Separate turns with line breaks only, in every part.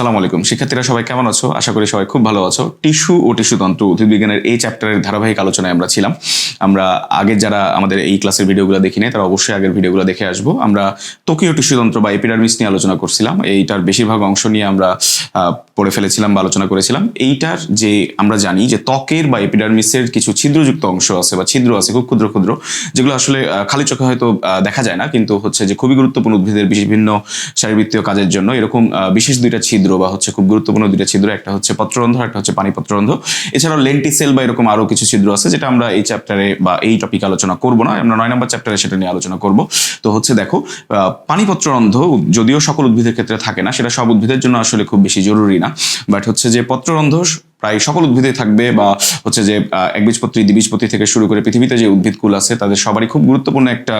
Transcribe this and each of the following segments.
সালাম আলাইকুম। শিক্ষার্থীরা সবাই কেমন আছো? আশা করি সবাই খুব ভালো আছো। টিস্যু ও টিস্যুতন্ত্র উদ্ভিদবিজ্ঞানের এই চ্যাপ্টারের ধারাবাহিক আলোচনায় আমরা ছিলাম। আমরা আগের যারা আমাদের এই ক্লাসের ভিডিওগুলো দেখি তারা অবশ্যই আগের ভিডিওগুলো দেখে আসব। আমরা টোকিও টিস্যুতন্ত্র বা এপিডার্মিস নিয়ে আলোচনা করছিলাম। এইটার বেশিরভাগ অংশ নিয়ে আমরা পড়ে ফেলেছিলাম বা আলোচনা করেছিলাম। এইটার যে আমরা জানি যে ত্বকের বা এপিডার্মিসের কিছু ছিদ্রযুক্ত অংশ আছে বা ছিদ্র আছে, খুব ক্ষুদ্র ক্ষুদ্র, যেগুলো আসলে খালি চোখে হয়তো দেখা যায় না। কিন্তু হচ্ছে যে খুবই গুরুত্বপূর্ণ উদ্ভিদের বিভিন্ন শারীরবৃত্তীয় কাজের জন্য এরকম বিশেষ দুইটা ছিদ্র বা হচ্ছে খুব গুরুত্বপূর্ণ দুইটা ছিদ্র একটা হচ্ছে পত্ররন্ধ একটা হচ্ছে পানি পত্ররন্ধ্র এছাড়াও লেন্টিসেল বা এরকম আরও কিছু ছিদ্র আছে যেটা আমরা এই চ্যাপ্টারে বা এই টপিক আলোচনা করব না আমরা নয় নম্বর চ্যাপ্টারে সেটা নিয়ে আলোচনা করব। তো হচ্ছে দেখো আহ, পানিপত্ররন্ধ্র যদিও সকল উদ্ভিদের ক্ষেত্রে থাকে না সেটা সব উদ্ভিদের জন্য আসলে খুব বেশি জরুরি না বাট হচ্ছে যে পত্ররন্ধ্র প্রায় সকল উদ্ভিদে থাকবে বা হচ্ছে যে একবীজপত্রী, দ্বিবীজপত্রী থেকে শুরু করে পৃথিবীতে যে উদ্ভিদকুল আছে, তাদের সবারই খুব গুরুত্বপূর্ণ একটা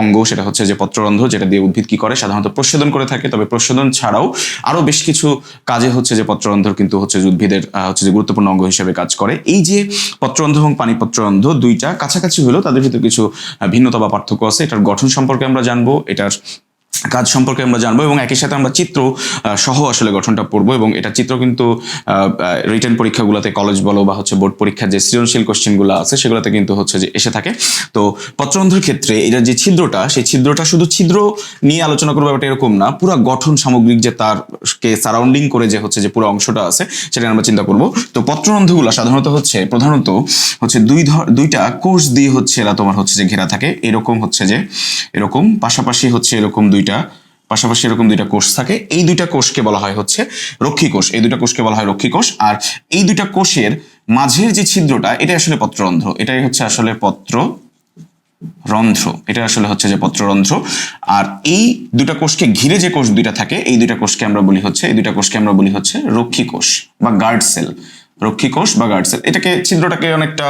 অঙ্গ, সেটা হচ্ছে যে পত্ররন্ধ্র যেটা দিয়ে উদ্ভিদ কি করে, সাধারণত প্রশোধন করে থাকে। তবে প্রশোধন ছাড়াও আরও বেশ কিছু কাজে হচ্ছে যে পত্ররন্ধ্র কিন্তু হচ্ছে উদ্ভিদের হচ্ছে যে গুরুত্বপূর্ণ অঙ্গ হিসেবে কাজ করে। এই যে পত্ররন্ধ্র এবং পানি পত্ররন্ধ্র দুইটা, কাছাকাছি হলেও তাদের ভিতরে কিছু ভিন্নতা বা পার্থক্য আছে। এটার গঠন সম্পর্কে আমরা জানব। এটার কাজ সম্পর্কে আমরা জানব এবং একই সাথে আমরা চিত্র সহ আসলে গঠনটা পড়ব এবং এটা চিত্র কিন্তু রিটার্ন পরীক্ষাগুলোতে কলেজ বলো বা হচ্ছে বোর্ড পরীক্ষার যে সৃজনশীল কোশ্চেনগুলো আছে সেগুলোতে কিন্তু হচ্ছে যে এসে থাকে। তো পত্ররন্ধ্রের ক্ষেত্রে এটার যে ছিদ্রটা, সেই ছিদ্রটা শুধু ছিদ্র নিয়ে আলোচনা করব ব্যাপারটা এরকম না, পুরো গঠন সামগ্রিক যে তারকে সারাউন্ডিং করে যে হচ্ছে যে পুরো অংশটা আছে, সেটা আমরা চিন্তা করব। তো পত্ররন্ধ্রগুলো সাধারণত হচ্ছে, প্রধানত হচ্ছে দুই ধর, দুইটা কোষ দিয়ে হচ্ছে এরা তোমার হচ্ছে যে ঘেরা থাকে। এরকম হচ্ছে যে, এরকম, পাশাপাশি হচ্ছে এরকম দুইটা পাশাপাশি এরকম দুইটা কোষ থাকে। এই দুইটা কোষকে বলা হয় হচ্ছে রক্ষী কোষ। এই দুইটা কোষকে বলা হয় রক্ষী কোষ। আর এই দুইটা কোষের মাঝের যে ছিদ্রটা এটা আসলে পত্ররন্ধ্র। এটাই হচ্ছে আসলে পত্র রন্ধ্র এটা আসলে হচ্ছে যে পত্ররন্ধ্র। আর এই দুটা কোষকে ঘিরে যে কোষ দুইটা থাকে, এই দুইটা কোষকে আমরা বলি হচ্ছে, এই দুইটা কোষকে আমরা বলি হচ্ছে রক্ষী কোষ বা গার্ড সেল। রক্ষী কোষ বা গার্ড সেল। এটাকে ছিদ্রটাকে অনেকটা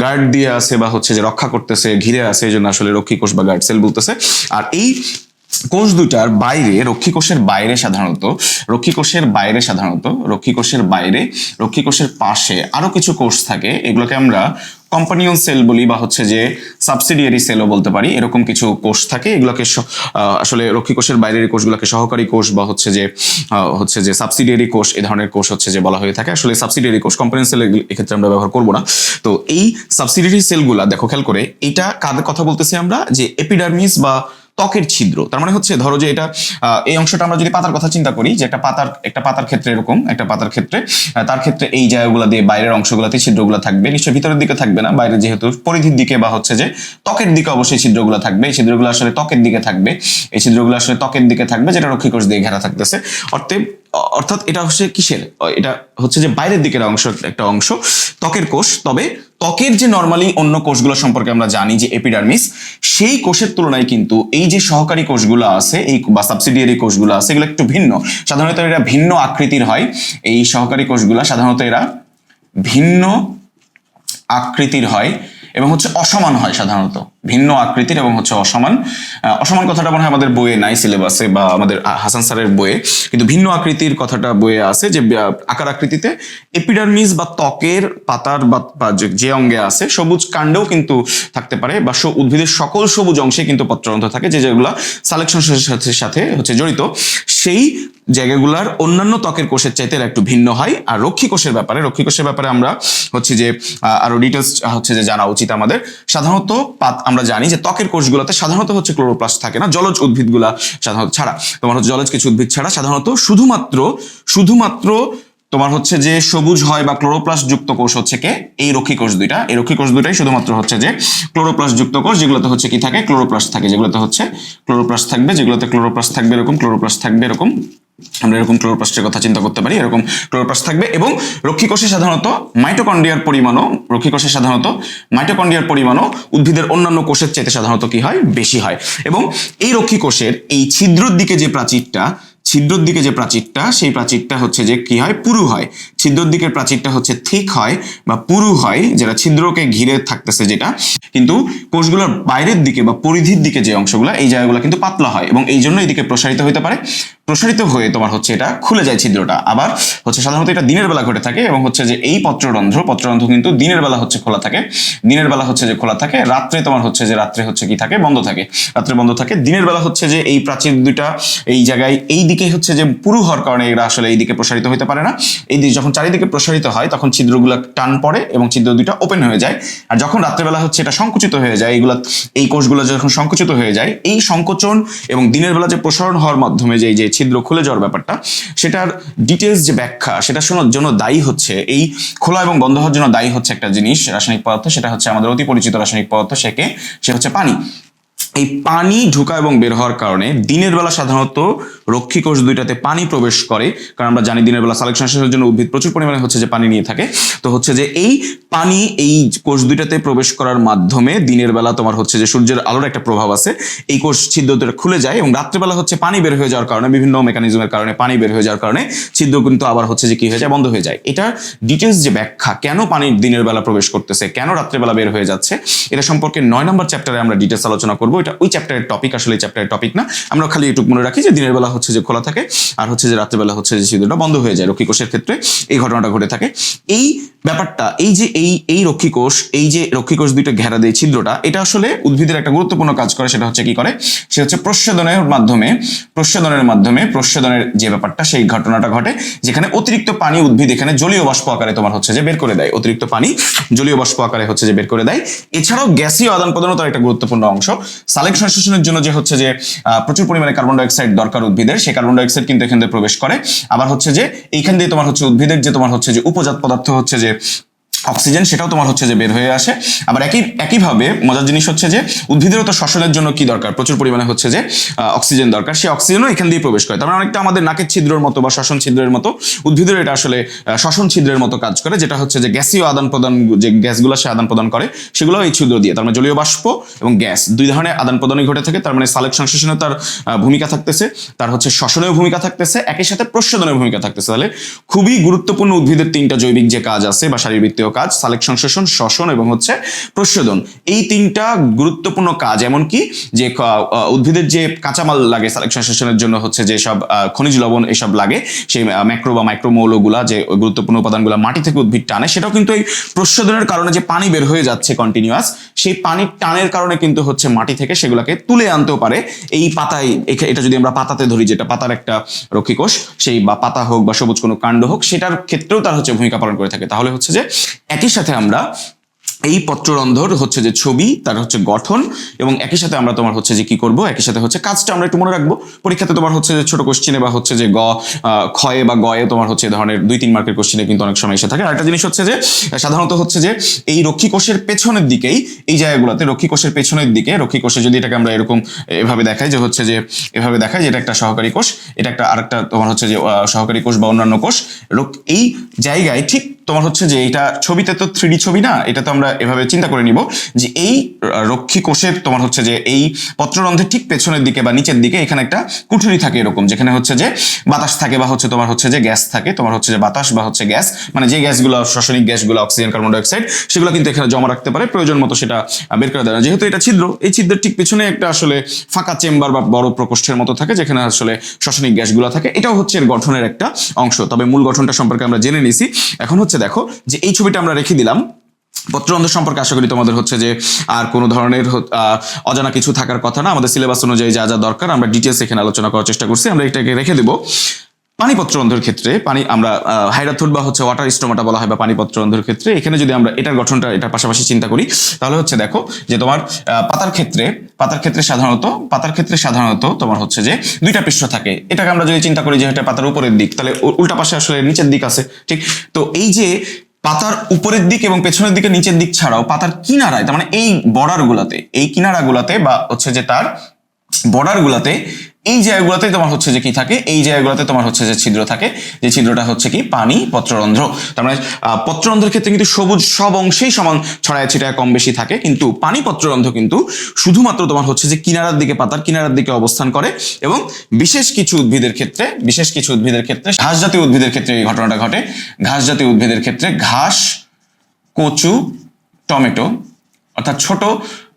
গার্ড দিয়ে আছে বা হচ্ছে যে রক্ষা করতেছে, ঘিরে আছে, এই জন্য আসলে রক্ষী কোষ বা গার্ড সেল বলতেছে। আর এই কোষ দুটার বাইরে রক্ষী কোষের বাইরে সাধারণত, রক্ষী কোষের বাইরে সাধারণত, রক্ষী কোষের বাইরে, রক্ষী কোষের পাশে আরও কিছু কোষ থাকে, এগুলোকে আমরা কম্পানিয়ন সেল বলি বা হচ্ছে যে সাবসিডিয়ারি সেলও বলতে পারি। এরকম কিছু কোষ থাকে, এগুলোকে আসলে রক্ষী কোষের বাইরের কোষগুলোকে সহকারী কোষ বা হচ্ছে যে হচ্ছে যে সাবসিডিয়ারি কোষ, এ ধরনের কোষ হচ্ছে যে বলা হয়ে থাকে। আসলে সাবসিডিয়ারি কোষ কম্পানিয়ন সেল এক্ষেত্রে আমরা ব্যবহার করব না। তো এই সাবসিডিয়ারি সেলগুলা দেখো খেয়াল করে, এটা কাদের কথা বলতেছি আমরা? যে এপিডার্মিস বা ত্বকের ছিদ্র। তার মানে হচ্ছে, ধরো যে এটা এই অংশটা আমরা যদি পাতার কথা চিন্তা করি, যে একটা পাতার একটা পাতার ক্ষেত্রে এরকম, একটা পাতার ক্ষেত্রে তার ক্ষেত্রে এই জায়গাগুলো দিয়ে বাইরের অংশগুলোতে ছিদ্রগুলো থাকবে। নিশ্চয়ই ভিতরের দিকে থাকবে না, বাইরে যেহেতু পরিধির দিকে বা হচ্ছে যে ত্বকের দিকে অবশ্যই ছিদ্রগুলো থাকবে। এই ছিদ্রগুলো আসলে ত্বকের দিকে থাকবে। এই ছিদ্রগুলো আসলে ত্বকের দিকে থাকবে, যেটা রক্ষিকোষ দিয়ে ঘেরা থাকতেছে। অর্থে অর্থাৎ এটা হচ্ছে কিসের? এটা হচ্ছে যে বাইরের দিকের অংশ, একটা অংশ, ত্বকের কোষ। তবে ত্বকের যে নর্মালি অন্য কোষগুলো সম্পর্কে আমরা জানি, যে এপিডার্মিস সেই কোষের তুলনায় কিন্তু এই যে সহকারী কোষগুলো আছে, এই বা সাবসিডিয়ারি কোষগুলো আছে, এগুলো একটু ভিন্ন। সাধারণত এরা ভিন্ন আকৃতির হয়। এই সহকারী কোষগুলো সাধারণত এরা ভিন্ন আকৃতির হয় এবং হচ্ছে অসমান হয় সাধারণত। ভিন্ন আকৃতির এবং হচ্ছে অসমান। অসমান কথাটা মনে হয় আমাদের বইয়ে নাই, সিলেবাসে বা আমাদের হাসান স্যারের বইয়ে। কিন্তু ভিন্ন আকৃতির কথাটা বইয়ে আছে যে আকার আকৃতিতে এপিডার্মিস বা ত্বকের পাতার বা যে- অঙ্গে আছে, সবুজ কাণ্ডেও কিন্তু থাকতে পারে বা উদ্ভিদের সকল সবুজ অংশে কিন্তু পত্ররন্ধ্র থাকে যে যেগুলো সালেকশন সাথে সাথে হচ্ছে জড়িত। সেই জায়গাগুলার অন্যান্য ত্বকের কোষের চাইতে একটু ভিন্ন হয়। আর রক্ষী কোষের ব্যাপারে, রক্ষী কোষের ব্যাপারে আমরা হচ্ছে যে আরও ডিটেলস হচ্ছে যে জানা উচিত আমাদের। সাধারণত পাত আমরা জানি যে ত্বকের কোষগুলোতে সাধারণত হচ্ছে ক্লোরোপ্লাস্ট থাকে না, জলজ উদ্ভিদগুলা সাধারণত ছাড়া। তোমার হচ্ছে জলজ কিছু উদ্ভিদ ছাড়া সাধারণত শুধুমাত্র শুধুমাত্র তোমার হচ্ছে যে সবুজ হয় বা ক্লোরোপ্লাস্ট যুক্ত কোষ হচ্ছে কে? এই রক্ষী কোষ দুইটা। এই রক্ষী কোষ দুইটাই শুধুমাত্র হচ্ছে যে ক্লোরোপ্লাস্ট যুক্ত কোষ, যেগুলোতে হচ্ছে কি থাকে? ক্লোরোপ্লাস্ট থাকে, যেগুলোতে হচ্ছে ক্লোরোপ্লাস্ট থাকবে, যেগুলোতে ক্লোরোপ্লাস্ট থাকবে এরকম, ক্লোরোপ্লাস্ট থাকবে এরকম। আমরা এরকম ক্লোরোপ্লাস্টের কথা চিন্তা করতে পারি, এরকম ক্লোরোপ্লাস্ট থাকবে এবং রক্ষী কোষে সাধারণত মাইটোকন্ড্রিয়ার পরিমাণও রক্ষী কোষে সাধারণত মাইটোকন্ড্রিয়ার পরিমাণও উদ্ভিদের অন্যান্য কোষের চাইতে সাধারণত কি হয়? বেশি হয়। এবং এই রক্ষী কোষের এই ছিদ্রর দিকে যে প্রাচীরটা, ছিদ্রর দিকে যে প্রাচীরটা, সেই প্রাচীরটা হচ্ছে যে কি হয়? পুরু হয়। ছিদ্রর দিকের প্রাচীরটা হচ্ছে থিক হয় বা পুরু হয়, যেটা ছিদ্রকে ঘিরে থাকতেছে যেটা। কিন্তু কোষগুলোর বাইরের দিকে বা পরিধির দিকে যে অংশগুলো, এই জায়গাগুলো কিন্তু পাতলা হয় এবং এই জন্য এদিকে প্রসারিত হতে পারে। প্রসারিত হয়ে তোমার হচ্ছে এটা খুলে যায় ছিদ্রটা। আবার হচ্ছে সাধারণত এটা দিনের বেলা ঘটে থাকে এবং হচ্ছে যে এই পত্ররন্ধ্র পত্ররন্ধ্র কিন্তু দিনের বেলা হচ্ছে খোলা থাকে। দিনের বেলা হচ্ছে যে খোলা থাকে, রাত্রে তোমার হচ্ছে যে রাত্রে হচ্ছে কি থাকে? বন্ধ থাকে। রাত্রে বন্ধ থাকে, দিনের বেলা হচ্ছে যে এই প্রাচীর দুটা এই জায়গায় এই দিকে হচ্ছে যে পুরু হওয়ার কারণে এরা আসলে এই দিকে প্রসারিত হতে পারে না। এই দিকে যখন চারিদিকে প্রসারিত হয়, তখন ছিদ্রগুলো টান পড়ে এবং ছিদ্র দুইটা ওপেন হয়ে যায়। আর যখন রাত্রেবেলা হচ্ছে এটা সংকুচিত হয়ে যায়, এগুলা এই কোষগুলো যখন সংকুচিত হয়ে যায়, এই সংকোচন এবং দিনের বেলা যে প্রসারণ হওয়ার মাধ্যমে যে এই যে ছিদ্র খুলে যাওয়ার ব্যাপারটা, সেটার ডিটেলস যে ব্যাখ্যা, সেটা শোনার জন্য দায়ী হচ্ছে এই খোলা এবং বন্ধ হওয়ার জন্য দায়ী হচ্ছে একটা জিনিস, রাসায়নিক পদার্থ, সেটা হচ্ছে আমাদের অতি পরিচিত রাসায়নিক পদার্থ, সেকে, সে হচ্ছে পানি। এই পানি ঢোকা এবং বের হওয়ার কারণে দিনের বেলা সাধারণত রক্ষী কোষ দুইটাতে পানি প্রবেশ করে। কারণ আমরা জানি দিনের বেলা সালেকশন শেষের জন্য উদ্ভিদ প্রচুর পরিমাণে হচ্ছে যে পানি নিয়ে থাকে। তো হচ্ছে যে এই পানি এই কোষ দুইটাতে প্রবেশ করার মাধ্যমে দিনের বেলা তোমার হচ্ছে যে সূর্যের আলোর একটা প্রভাব আছে। এই কোষ ছিদ্র দুটো খুলে যায় এবং রাত্রেবেলা হচ্ছে পানি বের হয়ে যাওয়ার কারণে, বিভিন্ন মেকানিজমের কারণে পানি বের হয়ে যাওয়ার কারণে ছিদ্র কিন্তু আবার হচ্ছে যে কি হয়ে যায়, বন্ধ হয়ে যায়। এটা ডিটেলস যে ব্যাখ্যা, কেন পানি দিনের বেলা প্রবেশ করতেছে, কেন রাত্রেবেলা বের হয়ে যাচ্ছে, এটা সম্পর্কে নয় নম্বর চ্যাপ্টারে আমরা ডিটেলস আলোচনা করব। এটা ওই চ্যাপ্টারের টপিক আসলে চ্যাপ্টারের টপিক না। আমরা খালি একটু মনে রাখি যে দিনের বেলা হচ্ছে যে খোলা থাকে, আর হচ্ছে যে রাত্রেবেলা হচ্ছে যে ছিদ্রটা বন্ধ হয়ে যায় রক্ষী কোষের ক্ষেত্রে, এই ঘটনাটা ঘটে থাকে। এই ব্যাপারটা, এই যে এই এই রক্ষী কোষ, এই যে রক্ষী কোষ দুইটা ঘেরা দেয় ছিদ্রটা, এটা আসলে উদ্ভিদের একটা গুরুত্বপূর্ণ কাজ করে, সেটা হচ্ছে কি করে? সে হচ্ছে প্রস্বেদনের মাধ্যমে প্রস্বেদনের মাধ্যমে, প্রস্বেদনের যে ব্যাপারটা, সেই ঘটনাটা ঘটে, যেখানে অতিরিক্ত পানি উদ্ভিদ এখানে জলীয় বাষ্প আকারে তোমার হচ্ছে যে বের করে দেয়। অতিরিক্ত পানি জলীয় বাষ্প আকারে হচ্ছে যে বের করে দেয়। এছাড়াও গ্যাসীয় আদান প্রদানও তার একটা গুরুত্বপূর্ণ অংশ। সালেক সংশ্লেষণের জন্য যে হচ্ছে যে প্রচুর পরিমাণে কার্বন ডাইঅক্সাইড দরকার উদ্ভিদের, সেই কার্বন ডাইঅক্সাইড কিন্তু এখান দিয়ে প্রবেশ করে। আবার হচ্ছে যে, এইখান দিয়ে তোমার হচ্ছে উদ্ভিদের যে তোমার হচ্ছে যে উপজাত পদার্থ হচ্ছে যে অক্সিজেন সেটাও তোমার হচ্ছে যে বের হয়ে আসে। আবার একই, একইভাবে মজার জিনিস হচ্ছে যে উদ্ভিদেরও তো শ্বসনের জন্য কি দরকার? প্রচুর পরিমাণে হচ্ছে যে অক্সিজেন দরকার। সেই অক্সিজেনও এখান দিয়ে প্রবেশ করে। তার মানে অনেকটা আমাদের নাকের ছিদ্রের মতো বা শ্বসন ছিদ্রের মতো উদ্ভিদের এটা আসলে শ্বসন ছিদ্রের মতো কাজ করে, যেটা হচ্ছে যে গ্যাসীয় আদান প্রদান, যে গ্যাসগুলো সে আদান প্রদান করে, সেগুলো এই ছিদ্র দিয়ে। তার মানে জলীয় বাষ্প এবং গ্যাস দুই ধরনের আদান প্রদানই ঘটে থাকে। তার মানে সালেক সংশ্লেষণে তার ভূমিকা থাকতেছে। তার হচ্ছে শ্বসনেও ভূমিকা থাকতেছে। একই সাথে প্রশোধনের ভূমিকা থাকতেছে। তাহলে খুবই গুরুত্বপূর্ণ উদ্ভিদের তিনটা জৈবিক যে কাজ আছে বা শারীরবৃত্তীয় কাজ সালেক সংশ্লেষণ শ্বসন এবং হচ্ছে প্রস্বেদন এই তিনটা গুরুত্বপূর্ণ কাজ, এমনকি যে উদ্ভিদের যে কাঁচামাল লাগে সালেক সংশ্লেষণের জন্য হচ্ছে যে সব খনিজ লবণ এসব লাগে, সেই ম্যাক্রো বা মাইক্রো মৌলগুলা যে গুরুত্বপূর্ণ উপাদানগুলো মাটি থেকে উদ্ভিদ টানে, সেটাও কিন্তু এই প্রস্বেদনের কারণে যে পানি বের হয়ে যাচ্ছে কন্টিনিউয়াস সেই পানির টানের কারণে কিন্তু হচ্ছে মাটি থেকে সেগুলোকে তুলে আনতেও পারে। এই পাতায় এটা যদি আমরা পাতাতে ধরি, যেটা পাতার একটা রক্ষিকোষ, সেই বা পাতা হোক বা সবুজ কোনো কাণ্ড হোক, সেটার ক্ষেত্রেও তার হচ্ছে ভূমিকা পালন করে থাকে। তাহলে হচ্ছে যে একই সাথে আমরা এই পত্ররন্ধর হচ্ছে যে ছবি, তার হচ্ছে গঠন এবং একই সাথে আমরা তোমার হচ্ছে যে কি করব? একই সাথে হচ্ছে কাজটা আমরা একটু মনে রাখব। পরীক্ষাতে তোমার হচ্ছে যে ছোট কোশ্চিনে বা হচ্ছে যে গ ক্ষয়ে বা গয়ে তোমার হচ্ছে ধরনের দুই, তিন মার্কের কোশ্চিনে কিন্তু অনেক সময় এসে থাকে। আর একটা জিনিস হচ্ছে যে, সাধারণত হচ্ছে যে এই রক্ষী কোষের পেছনের দিকেই, এই জায়গাগুলোতে রক্ষী কোষের পেছনের দিকে, রক্ষী কোষে যদি এটাকে আমরা এরকম এভাবে দেখাই যে হচ্ছে যে, এভাবে দেখাই যে এটা একটা সহকারী কোষ, এটা একটা আরেকটা তোমার হচ্ছে যে সহকারী কোষ বা অন্যান্য কোষ এই জায়গায় ঠিক তোমার হচ্ছে যে এটা ছবিতে তো থ্রি ছবি না এটা তো আমরা এভাবে চিন্তা করে নিব যে এই রক্ষী কোষের তোমার হচ্ছে যে এই পত্ররন্ধ্রের ঠিক পেছনের দিকে বা নিচের দিকে এখানে একটা কুঠুরি থাকে এরকম, যেখানে হচ্ছে যে বাতাস থাকে বা হচ্ছে তোমার হচ্ছে যে গ্যাস থাকে, তোমার হচ্ছে যে বাতাস বা হচ্ছে গ্যাস মানে যে গ্যাসগুলো রাসায়নিক গ্যাসগুলো, অক্সিজেন, কার্বন ডাইঅক্সাইড সেগুলো কিন্তু এখানে জমা রাখতে পারে, প্রয়োজন মতো সেটা বের করে দেয়। যেহেতু এটা ছিদ্র, এই ছিদ্রের ঠিক পেছনে একটা আসলে ফাঁকা চেম্বার বা বড় প্রকোষ্ঠের মতো থাকে, যেখানে আসলে রাসায়নিক গ্যাসগুলো থাকে, এটাও হচ্ছে এর গঠনের একটা অংশ তবে মূল গঠনটা সম্পর্কে আমরা জেনে নিছি এখন হচ্ছে দেখো, যে এই ছবিটা আমরা রেখে দিলাম। পত্রবন্ধ সম্পর্কে আশা করি তোমাদের হচ্ছে যে আর কোনো ধরনের অজানা কিছু থাকার কথা না। আমাদের সিলেবাস অনুযায়ী যা যা দরকার, আমরা ডিটেলস এখানে আলোচনা করার চেষ্টা করছি। আমরা এটাকে রেখে দেবো। পানিপত্র অন্ধের ক্ষেত্রে পানি আমরা হাইড্রাথুট বা হচ্ছে ওয়াটার স্টোমাটা বলা হয় বা পানিপত্র অন্ধের ক্ষেত্রে, এখানে যদি আমরা এটার গঠনটা, এটার পাশাপাশি চিন্তা করি, তাহলে হচ্ছে দেখো যে তোমার পাতার ক্ষেত্রে পাতার ক্ষেত্রে সাধারণত, পাতার ক্ষেত্রে সাধারণত তোমার হচ্ছে যে দুইটা পৃষ্ঠ থাকে। এটাকে আমরা যদি চিন্তা করি যে এটা পাতার উপরের দিক, তাহলে উল্টা পাশে আসলে নিচের দিক আছে, ঠিক? তো এই যে পাতার উপরের দিক এবং পেছনের দিকে নিচের দিক ছাড়াও পাতার কিনারায়, তার মানে এই বর্ডার গুলাতে এই কিনারা গুলাতে বা হচ্ছে যে তার বর্ডার গুলাতে এই জায়গাগুলোতে তোমার হচ্ছে যে কি থাকে? এই জায়গাগুলোতে তোমার হচ্ছে যে ছিদ্র থাকে। যে ছিদ্রটা হচ্ছে কি? পানি, পত্ররন্ধ্র। তার মানে পত্ররন্ধ্রের ক্ষেত্রে কিন্তু সবুজ সব অংশেই সমান ছড়ায় ছিটায় কম বেশি থাকে। কিন্তু পানি, পত্ররন্ধ্র কিন্তু শুধুমাত্র তোমার হচ্ছে যে কিনারার দিকে পাতার কিনারার দিকে অবস্থান করে এবং বিশেষ কিছু উদ্ভিদের ক্ষেত্রে, বিশেষ কিছু উদ্ভিদের ক্ষেত্রে ঘাস জাতীয় উদ্ভিদের ক্ষেত্রে এই ঘটনাটা ঘটে। ঘাস জাতীয় উদ্ভিদের ক্ষেত্রে ঘাস, কচু, টমেটো, অর্থাৎ ছোট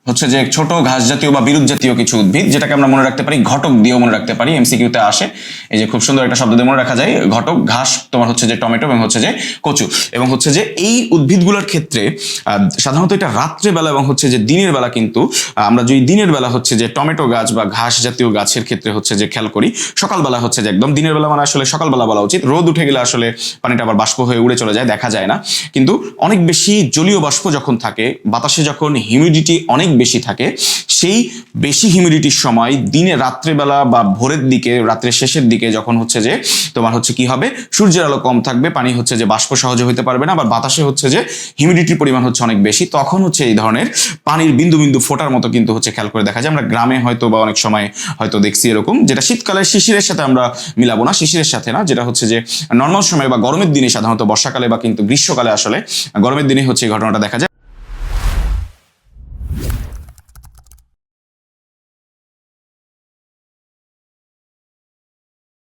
হচ্ছে যে ছোট ঘাস জাতীয় বা বিরুৎ জাতীয় কিছু উদ্ভিদ যেটাকে আমরা মনে রাখতে পারি, ঘটক দিয়েও মনে রাখতে পারি এমসিকিউতে আসে। এই যে খুব সুন্দর একটা শব্দ দিয়ে মনে রাখা যায়, ঘটক, ঘাস, তোমার হচ্ছে যে টমেটো এবং হচ্ছে যে কচু। এবং হচ্ছে যে এই উদ্ভিদগুলোর ক্ষেত্রে সাধারণত এটা রাত্রেবেলা এবং হচ্ছে যে দিনের বেলা কিন্তু আমরা যদি দিনের বেলা হচ্ছে যে টমেটো গাছ বা ঘাস জাতীয় গাছের ক্ষেত্রে হচ্ছে যে খেয়াল করি, সকালবেলা হচ্ছে যে একদম দিনের বেলা মানে আসলে সকালবেলা বলা উচিত। রোদ উঠে গেলে আসলে পানিটা আবার বাষ্প হয়ে উড়ে চলে যায়, দেখা যায় না। কিন্তু অনেক বেশি জলীয় বাষ্প যখন থাকে, বাতাসে যখন হিউমিডিটি অনেক বেশি থাকে, সেই বেশি হিউমিডিটির সময় দিনে রাত্রেবেলা বা ভোরের দিকে, রাত্রের শেষের দিকে যখন হচ্ছে যে তোমার হচ্ছে কি হবে? সূর্যের আলো কম থাকবে, পানি হচ্ছে যে বাষ্প সহজে হইতে পারবে না, আবার বাতাসে হচ্ছে যে হিউমিডিটির পরিমাণ হচ্ছে অনেক বেশি। তখন হচ্ছে এই ধরনের পানির বিন্দু বিন্দু ফোটার মতো কিন্তু হচ্ছে খেয়াল করে দেখা যায়। আমরা গ্রামে হয়তো বা অনেক সময় হয়তো দেখছি এরকম, যেটা শীতকালের শিশিরের সাথে আমরা মিলাবো না, শিশিরের সাথে না, যেটা হচ্ছে যে নর্মাল সময় বা গরমের দিনে সাধারণত বর্ষাকালে বা কিন্তু গ্রীষ্মকালে আসলে গরমের দিনে হচ্ছে এই ঘটনাটা দেখা যায়।